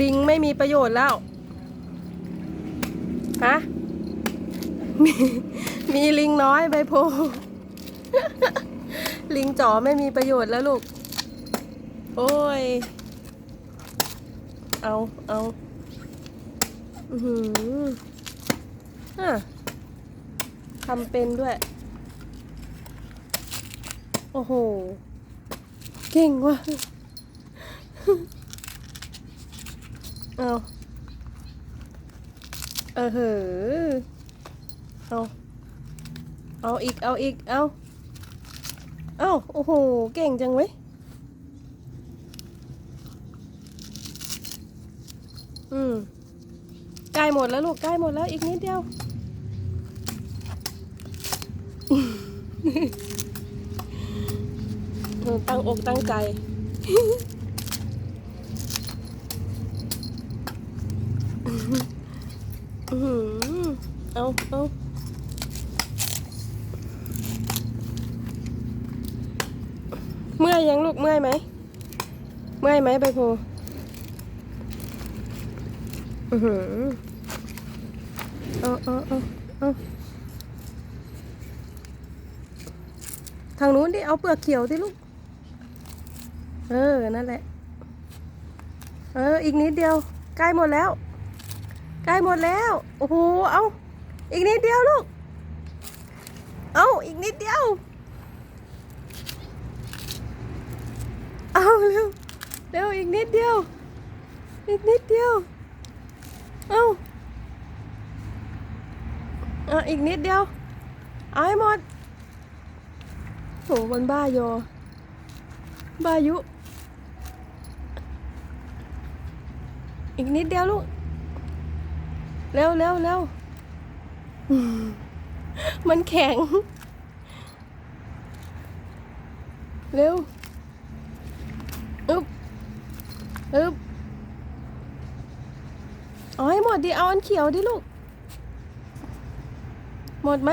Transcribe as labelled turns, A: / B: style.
A: ลิงไม่มีประโยชน์แล้ว ฮะ มีมีลิงน้อยใบโพ ลิงจ๋อไม่มีประโยชน์แล้วลูก โอ้ย เอาเอาอือหือฮะทำเป็นด้วย โอ้โห เก่งว่ะ เอาเออเหอเอาเอาอีก เอาอีก เอาเอาโอ้โห เก่งจังเว้ย อืมใกล้หมดแล้วลูกใกล้หมดแล้วอีกนิดเดียว ตั้งอกตั้งใจ อื้อหือ เอาเอาเมื่อยยังลูกเมื่อยไหม เมื่อยไหมใบโพอือหือเอาเอาเอาเอาทางนู้นดิ เอาเปลือกเขียวดิลูก เออ นั่นแหละ เออ อีกนิดเดียว ใกล้หมดแล้ว กล้หมดแล้ว โอ้โห เอาอีกนิดเดียวลูก เอาอีกนิดเดียว เอาเร็ว เร็วอีกนิดเดียว อีกนิดเดียว เอาเอาอีกนิดเดียว เอาให้หมดโหมันบ้ายอบ้ายุ อีกนิดเดียวลูก เร็วเร็วเร็วมมันแข็ง เร็วอึบอึบเอาให้หมดดิเอาอันเขียวดิลูก หมดไหม